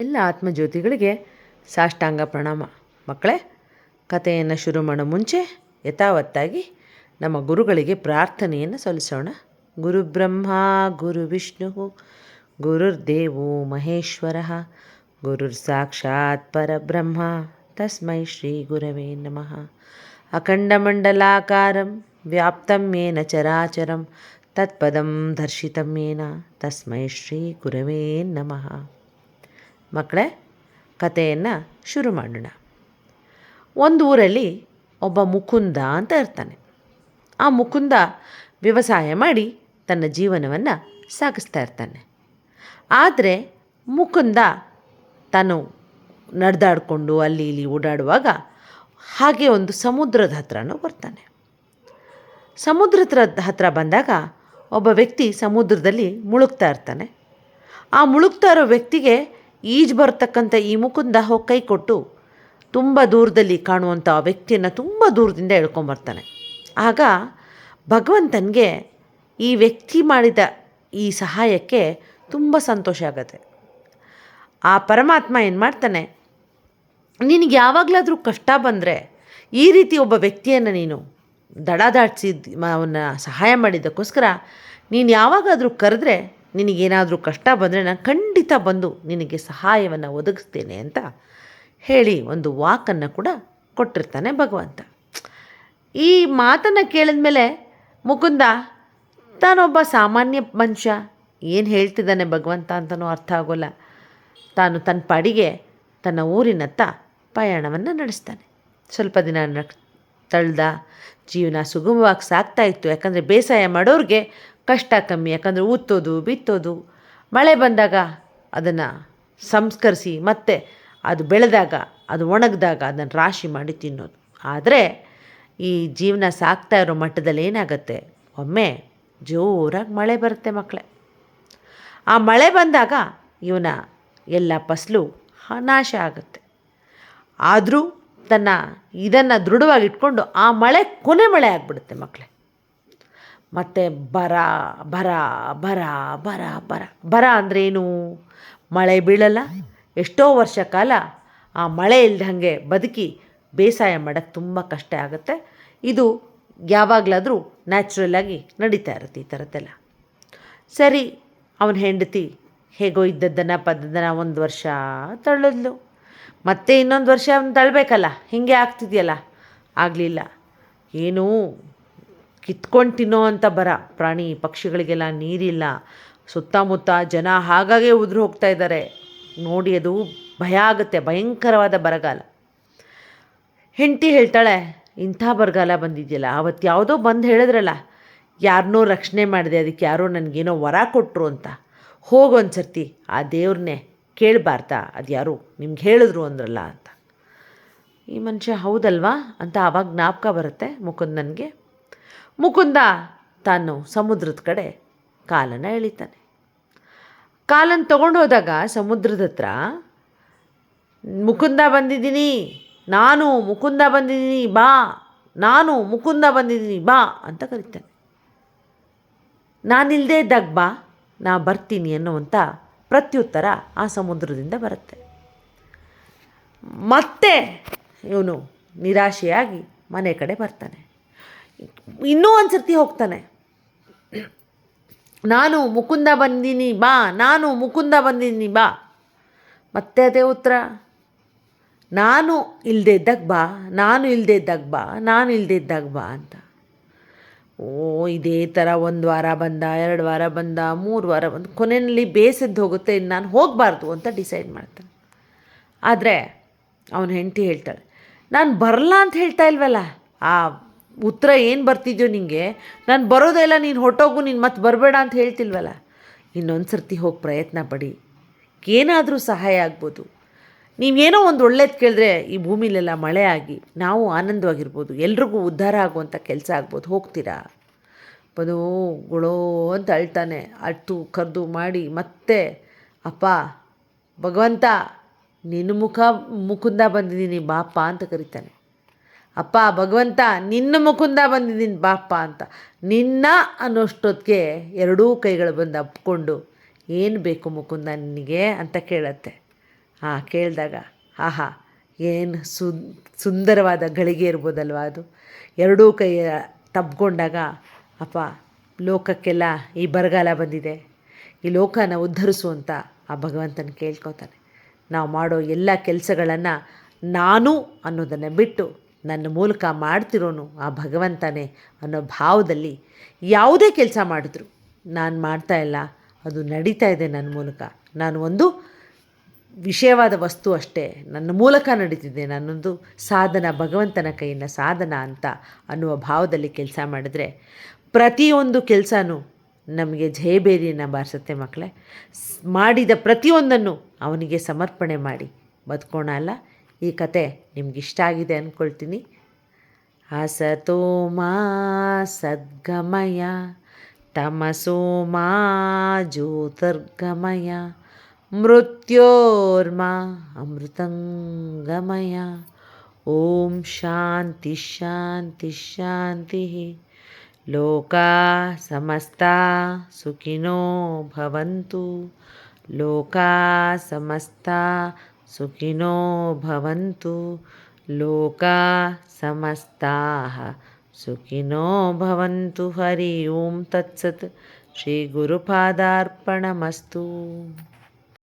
ಎಲ್ಲ ಆತ್ಮಜ್ಯೋತಿಗಳಿಗೆ ಸಾಷ್ಟಾಂಗ ಪ್ರಣಾಮ. ಮಕ್ಕಳೇ, ಕಥೆಯನ್ನು ಶುರು ಮಾಡೋ ಮುಂಚೆ ಯಥಾವತ್ತಾಗಿ ನಮ್ಮ ಗುರುಗಳಿಗೆ ಪ್ರಾರ್ಥನೆಯನ್ನು ಸಲ್ಲಿಸೋಣ. ಗುರುಬ್ರಹ್ಮ ಗುರು ವಿಷ್ಣು, ಗುರುರ್ದೇವೋ ಮಹೇಶ್ವರ, ಗುರುರ್ ಸಾಕ್ಷಾತ್ ಪರಬ್ರಹ್ಮ, ತಸ್ಮೈ ಶ್ರೀ ಗುರವೇ ನಮಃ. ಅಖಂಡಮಂಡಲಾಕಾರಂ ವ್ಯಾಪ್ತಂ ಯೇನ ಚರಾಚರಂ, ತತ್ಪದಂ ದರ್ಶಿತಂ ಯೇನ ತಸ್ಮೈ ಶ್ರೀ ಗುರವೇ ನಮಃ. ಮಕ್ಕಳೇ, ಕಥೆಯನ್ನು ಶುರು ಮಾಡೋಣ. ಒಂದು ಊರಲ್ಲಿ ಒಬ್ಬ ಮುಕುಂದ ಅಂತ ಇರ್ತಾನೆ. ಆ ಮುಕುಂದ ವ್ಯವಸಾಯ ಮಾಡಿ ತನ್ನ ಜೀವನವನ್ನು ಸಾಗಿಸ್ತಾ ಇರ್ತಾನೆ. ಆದರೆ ಮುಕುಂದ ತಾನು ನಡೆದಾಡಿಕೊಂಡು ಅಲ್ಲಿ ಇಲ್ಲಿ ಓಡಾಡುವಾಗ ಹಾಗೆ ಒಂದು ಸಮುದ್ರದ ಹತ್ರನೂ ಬರ್ತಾನೆ. ಸಮುದ್ರದ ಹತ್ರ ಬಂದಾಗ ಒಬ್ಬ ವ್ಯಕ್ತಿ ಸಮುದ್ರದಲ್ಲಿ ಮುಳುಗ್ತಾ ಇರ್ತಾನೆ. ಆ ಮುಳುಗ್ತಾ ಇರೋ ವ್ಯಕ್ತಿಗೆ ಈಜು ಬರ್ತಕ್ಕಂಥ ಈ ಮುಕುಂದ ಹೋಗಿ ಕೈ ಕೊಟ್ಟು ತುಂಬ ದೂರದಲ್ಲಿ ಕಾಣುವಂಥ ಆ ವ್ಯಕ್ತಿಯನ್ನು ತುಂಬ ದೂರದಿಂದ ಎಳ್ಕೊಂಬರ್ತಾನೆ ಆಗ ಭಗವಂತನಿಗೆ ಈ ವ್ಯಕ್ತಿ ಮಾಡಿದ ಈ ಸಹಾಯಕ್ಕೆ ತುಂಬ ಸಂತೋಷ ಆಗುತ್ತೆ. ಆ ಪರಮಾತ್ಮ ಏನು ಮಾಡ್ತಾನೆ, ನಿನಗೆ ಯಾವಾಗಲಾದರೂ ಕಷ್ಟ ಬಂದರೆ ಈ ರೀತಿ ಒಬ್ಬ ವ್ಯಕ್ತಿಯನ್ನು ನೀನು ದಡ ದಾಟಿಸಿದ ಅವನ್ನ ಸಹಾಯ ಮಾಡಿದ್ದಕ್ಕೋಸ್ಕರ ನೀನು ಯಾವಾಗಾದರೂ ಕರೆದ್ರೆ ನಿನಗೇನಾದರೂ ಕಷ್ಟ ಬಂದರೆ ನಾನು ಖಂಡಿತ ಬಂದು ನಿನಗೆ ಸಹಾಯವನ್ನು ಒದಗಿಸ್ತೇನೆ ಅಂತ ಹೇಳಿ ಒಂದು ವಾಕನ್ನು ಕೂಡ ಕೊಟ್ಟಿರ್ತಾನೆ ಭಗವಂತ. ಈ ಮಾತನ್ನು ಕೇಳಿದ ಮೇಲೆ ಮುಕುಂದ, ತಾನೊಬ್ಬ ಸಾಮಾನ್ಯ ಮನುಷ್ಯ, ಏನು ಹೇಳ್ತಿದ್ದಾನೆ ಭಗವಂತ ಅಂತಲೂ ಅರ್ಥ ಆಗೋಲ್ಲ. ತಾನು ತನ್ನ ಪಾಡಿಗೆ, ತನ್ನ ಊರಿನತ್ತ ಪಯಣವನ್ನು ನಡೆಸ್ತಾನೆ. ಸ್ವಲ್ಪ ದಿನ ತಳ್ದ, ಜೀವನ ಸುಗಮವಾಗಿ ಸಾಗ್ತಾ ಇತ್ತು. ಯಾಕಂದರೆ ಬೇಸಾಯ ಮಾಡೋರಿಗೆ ಕಷ್ಟ ಕಮ್ಮಿ, ಯಾಕಂದರೆ ಉತ್ತೋದು ಬಿತ್ತೋದು. ಮಳೆ ಬಂದಾಗ ಅದನ್ನು ಸಂಸ್ಕರಿಸಿ ಮತ್ತೆ ಅದು ಬೆಳೆದಾಗ, ಅದು ಒಣಗಿದಾಗ ಅದನ್ನು ರಾಶಿ ಮಾಡಿ ತಿನ್ನೋದು. ಆದರೆ ಈ ಜೀವನ ಸಾಕ್ತಾ ಇರೋ ಮಟ್ಟದಲ್ಲಿ ಏನಾಗುತ್ತೆ? ಒಮ್ಮೆ ಜೋರಾಗಿ ಮಳೆ ಬರುತ್ತೆ ಮಕ್ಕಳೇ ಆ ಮಳೆ ಬಂದಾಗ ಇವನ ಎಲ್ಲ ಫಸಲು ನಾಶ ಆಗುತ್ತೆ. ಆದರೂ ತನ್ನ ಇದನ್ನು ದೃಢವಾಗಿಟ್ಕೊಂಡು ಆ ಮಳೆ ಕೊನೆ ಮಳೆ ಆಗಿಬಿಡುತ್ತೆ ಮಕ್ಕಳೇ ಮತ್ತು ಬರ ಬರ ಬರ ಬರ ಬರ. ಬರ ಅಂದ್ರೇನು? ಮಳೆ ಬೀಳಲ್ಲ. ಎಷ್ಟೋ ವರ್ಷ ಕಾಲ ಆ ಮಳೆ ಇಲ್ದಂಗೆ ಬದುಕಿ ಬೇಸಾಯ ಮಾಡೋಕ್ಕೆ ತುಂಬ ಕಷ್ಟ ಆಗುತ್ತೆ. ಇದು ಯಾವಾಗಲಾದರೂ ನ್ಯಾಚುರಲ್ಲಾಗಿ ನಡೀತಾ ಇರುತ್ತೆ ಈ ಥರದ್ದೆಲ್ಲ. ಸರಿ, ಅವನ ಹೆಂಡತಿ ಹೇಗೋ ಇದ್ದದ್ದನ್ನು ಪದ್ದದನ್ನು ಒಂದು ವರ್ಷ ತಳ್ಳಿದ್ಲು. ಮತ್ತೆ ಇನ್ನೊಂದು ವರ್ಷ ಅವನು ತಳ್ಳಬೇಕಲ್ಲ ಹೀಗೆ ಆಗ್ತಿದೆಯಲ್ಲ. ಆಗಲಿಲ್ಲ. ಏನೂ ಕಿತ್ಕೊಂಡು ತಿನ್ನೋ ಅಂತ ಬರ. ಪ್ರಾಣಿ ಪಕ್ಷಿಗಳಿಗೆಲ್ಲ ನೀರಿಲ್ಲ. ಸುತ್ತಮುತ್ತ ಜನ ಹಾಗಾಗೆ ಉದುರು ಹೋಗ್ತಾ ಇದ್ದಾರೆ. ನೋಡಿ ಅದು ಭಯ ಆಗುತ್ತೆ. ಭಯಂಕರವಾದ ಬರಗಾಲ. ಹೆಂಡತಿ ಹೇಳ್ತಾಳೆ, ಇಂಥ ಬರಗಾಲ ಬಂದಿದೆಯಲ್ಲ ಅವತ್ತು ಯಾವುದೋ ಬಂದು ಹೇಳಿದ್ರಲ್ಲ ಯಾರನ್ನೋ ರಕ್ಷಣೆ ಮಾಡಿದೆ, ಅದಕ್ಕೆ ಯಾರೋ ನನಗೇನೋ ವರ ಕೊಟ್ಟರು ಅಂತ. ಹೋಗು ಒಂದು ಸರ್ತಿ ಆ ದೇವ್ರನ್ನೇ ಕೇಳಬಾರ್ದಾ ಅದು ಯಾರು ನಿಮ್ಗೆ ಹೇಳಿದ್ರು ಅಂದ್ರಲ್ಲ ಅಂತ. ಈ ಮನುಷ್ಯ ಹೌದಲ್ವಾ ಅಂತ ಆವಾಗ ಜ್ಞಾಪಕ ಬರುತ್ತೆ ಮುಕುಂದನಿಗೆ ಮುಕುಂದ ತಾನು ಸಮುದ್ರದ ಕಡೆ ಕಾಲನ್ನು ಎಳಿತಾನೆ. ಕಾಲನ್ನು ತೊಗೊಂಡು ಹೋದಾಗ ಸಮುದ್ರದ ಹತ್ರ, ಮುಕುಂದ ಬಂದಿದ್ದೀನಿ, ನಾನು ಮುಕುಂದ ಬಂದಿದ್ದೀನಿ, ಬಾ, ನಾನು ಮುಕುಂದ ಬಂದಿದ್ದೀನಿ, ಬಾ ಅಂತ ಕರಿತಾನೆ. ನಾನಿಲ್ಲದೆ ಇದ್ದಾಗ ಬಾ, ನಾ ಬರ್ತೀನಿ ಅನ್ನುವಂಥ ಪ್ರತ್ಯುತ್ತರ ಆ ಸಮುದ್ರದಿಂದ ಬರುತ್ತೆ. ಮತ್ತೆ ಇವನು ನಿರಾಶೆಯಾಗಿ ಮನೆ ಕಡೆ ಬರ್ತಾನೆ. ಇನ್ನೂ ಒಂದು ಸರ್ತಿ ಹೋಗ್ತಾನೆ. ನಾನು ಮುಕುಂದ ಬಂದೀನಿ, ಬಾ, ನಾನು ಮುಕುಂದ ಬಂದಿನಿ, ಬಾ. ಮತ್ತೆ ಅದೇ ಉತ್ತರ. ನಾನು ಇಲ್ಲದೆ ಇದ್ದಾಗ ಬಾ, ನಾನು ಇಲ್ಲದೆ ಇದ್ದಾಗ ಬಾ, ನಾನು ಇಲ್ಲದೆ ಇದ್ದಾಗ ಬಾ ಅಂತ. ಓ, ಇದೇ ಥರ ಒಂದು ವಾರ ಬಂದ, ಎರಡು ವಾರ ಬಂದ, ಮೂರು ವಾರ ಬಂದ, ಕೊನೆಯಲ್ಲಿ ಬೇಸದ್ದು ಹೋಗುತ್ತೆ ಇನ್ನು ನಾನು ಹೋಗಬಾರ್ದು ಅಂತ ಡಿಸೈಡ್ ಮಾಡ್ತಾನೆ. ಆದರೆ, ಅವನ ಹೆಂಡತಿ ಹೇಳ್ತಾಳೆ, ನಾನು ಬರಲ್ಲ ಅಂತ ಹೇಳ್ತಾ ಇಲ್ವಲ್ಲ? ಆ ಉತ್ತರ ಏನು ಬರ್ತಿದ್ಯೋ ನಿನಗೆ ನಾನು ಬರೋದೇ ಇಲ್ಲ, ನೀನು ಹೊಟ್ಟೋಗು ನೀನು ಮತ್ತೆ ಬರಬೇಡ ಅಂತ ಹೇಳ್ತಿಲ್ವಲ್ಲ? ಇನ್ನೊಂದು ಸರ್ತಿ ಹೋಗಿ ಪ್ರಯತ್ನ ಪಡಿ. ಏನಾದರೂ ಸಹಾಯ ಆಗ್ಬೋದು. ನೀವೇನೋ ಒಂದು ಒಳ್ಳೇದು ಕೇಳಿದ್ರೆ ಈ ಭೂಮಿಲೆಲ್ಲ ಮಳೆ ಆಗಿ ನಾವು ಆನಂದವಾಗಿರ್ಬೋದು. ಎಲ್ರಿಗೂ ಉದ್ಧಾರ ಆಗುವಂಥ ಕೆಲಸ ಆಗ್ಬೋದು. ಹೋಗ್ತೀರಾ? ಬದು ಗುಳೋ ಅಂತ ಅಳ್ತಾನೆ. ಅಟ್ಟು ಕರೆದು ಮಾಡಿ ಮತ್ತೆ, ಅಪ್ಪ, ಭಗವಂತ ನಿನ್ನ ಮುಖ ಮುಕುಂದ ಬಂದಿದ್ದೀನಿ, ಬಾಪ ಅಂತ ಕರೀತಾನೆ. ಅಪ್ಪ, ಭಗವಂತ, ನಿನ್ನ ಮುಕುಂದ ಬಂದಿದ್ದೀನಿ ಬಾಪ್ಪ ಅಂತ. ನಿನ್ನ ಅನ್ನೋಷ್ಟೊತ್ತಿಗೆ ಎರಡೂ ಕೈಗಳು ಬಂದು ಅಪ್ಕೊಂಡು, ಏನು ಬೇಕು ಮುಕುಂದ ನಿನಗೆ? ಅಂತ ಕೇಳತ್ತೆ. ಆ ಕೇಳಿದಾಗ, ಆಹಾ, ಏನು ಸುಂದರವಾದ ಗಳಿಗೆ ಇರ್ಬೋದಲ್ವ ಅದು? ಎರಡೂ ಕೈ ತಬ್ಕೊಂಡಾಗ ಅಪ್ಪ, ಲೋಕಕ್ಕೆಲ್ಲ ಈ ಬರಗಾಲ ಬಂದಿದೆ. ಈ ಲೋಕನ ಉದ್ಧರಿಸು ಅಂತ ಆ ಭಗವಂತನ ಕೇಳ್ಕೊತಾನೆ. ನಾವು ಮಾಡೋ ಎಲ್ಲ ಕೆಲಸಗಳನ್ನು ನಾನು ಅನ್ನೋದನ್ನು ಬಿಟ್ಟು ನನ್ನ ಮೂಲಕ ಮಾಡ್ತಿರೋನು ಆ ಭಗವಂತನೇ ಅನ್ನೋ ಭಾವದಲ್ಲಿ ಯಾವುದೇ ಕೆಲಸ ಮಾಡಿದ್ರು. ನಾನು ಮಾಡ್ತಾ ಇಲ್ಲ, ಅದು ನಡೀತಾ ಇದೆ ನನ್ನ ಮೂಲಕ. ನಾನು ಒಂದು ವಿಷಯವಾದ ವಸ್ತು ಅಷ್ಟೇ, ನನ್ನ ಮೂಲಕ ನಡೀತಿದೆ, ನನ್ನೊಂದು ಸಾಧನ, ಭಗವಂತನ ಕೈಯಿಂದ ಸಾಧನ ಅಂತ ಅನ್ನುವ ಭಾವದಲ್ಲಿ ಕೆಲಸ ಮಾಡಿದ್ರೆ ಪ್ರತಿಯೊಂದು ಕೆಲಸನೂ ನಮಗೆ ಜಯಬೇರಿಯನ್ನು ಬಾರಿಸುತ್ತೆ ಮಕ್ಕಳೇ ಮಾಡಿದ ಪ್ರತಿಯೊಂದನ್ನು ಅವನಿಗೆ ಸಮರ್ಪಣೆ ಮಾಡಿ, ಬದುಕೋಣ ಅಲ್ಲ ಈ ಕತೆ ನಿಮಗಿಷ್ಟ ಆಗಿದೆ ಅಂದ್ಕೊಳ್ತೀನಿ ಹಸತೋ ಮಾ ಸದ್ಗಮಯ ತಮಸೋ ಮಾ ಜ್ಯೋತಿರ್ಗಮಯ, ಮೃತ್ಯೋರ್ಮಾ ಅಮೃತಂಗಮಯ. ಓಂ ಶಾಂತಿ ಶಾಂತಿ ಶಾಂತಿ. ಲೋಕಾ ಸಮಸ್ತಾ ಸುಖಿನೋ ಭವಂತು. ಲೋಕಾ ಸಮಸ್ತಾ ಸುಖಿನೋ ಭವಂತು ಲೋಕಾ ಸಮಸ್ತಾः ಸುಖಿನೋ ಭವಂತು ಹರಿ ಓಂ ತತ್ಸತ್ ಶ್ರೀ ಗುರುಪಾದಾರ್ಪಣಮಸ್ತು